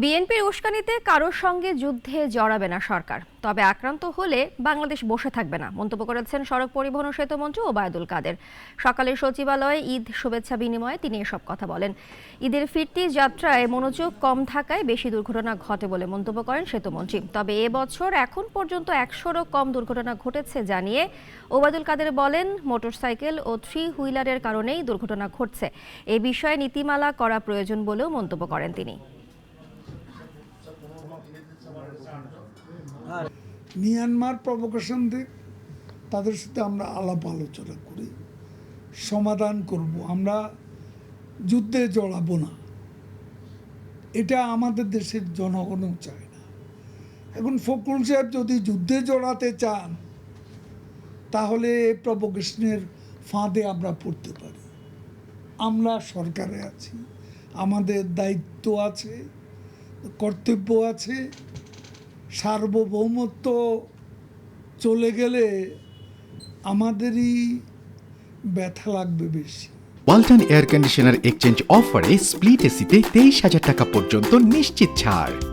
বিএনপির উস্কানিতে কারোর সঙ্গে যুদ্ধে জড়াবে না সরকার। তবে আক্রান্ত হলে বাংলাদেশ বসে থাকবে না, মন্তব্য করেছেন সড়ক পরিবহন ও সেতুমন্ত্রী ওবায়দুল কাদের। সকালে সচিবালয়ে ঈদ শুভেচ্ছা বিনিময়ে তিনি এসব কথা বলেন। ঈদের ফিরতি যাত্রায় মনোযোগ কম থাকায় বেশি দুর্ঘটনা ঘটে বলে মন্তব্য করেন সেতুমন্ত্রী তবে এবছর এখন পর্যন্ত একশোরও কম দুর্ঘটনা ঘটেছে জানিয়ে ওবায়দুল কাদের বলেন, মোটরসাইকেল ও থ্রি হুইলারের কারণেই দুর্ঘটনা ঘটছে। এ বিষয়ে নীতিমালা করা প্রয়োজন বলেও মন্তব্য করেন তিনি। মিয়ানমার প্রভোকেশন দিক তাদের সাথে আমরা আলাপ আলোচনা করি, সমাধান করব, আমরা যুদ্ধে জড়াবো না। এটা আমাদের দেশের জনগণও চায় না। এখন ফখরুল সাহেব যদি যুদ্ধে জড়াতে চান, তাহলে প্রভোকেশনের ফাঁদে আমরা পড়তে পারি। আমরা সরকারে আছি, আমাদের দায়িত্ব আছে। কর্তব্য আছে, সার্বভৌমত্ব চলে গেলে আমাদেরই ব্যথা লাগবে বেশি। ওয়ালটন এয়ার কন্ডিশনার এক্সচেঞ্জ অফারে স্প্লিট এসিতে তেইশ হাজার টাকা পর্যন্ত নিশ্চিত ছাড়।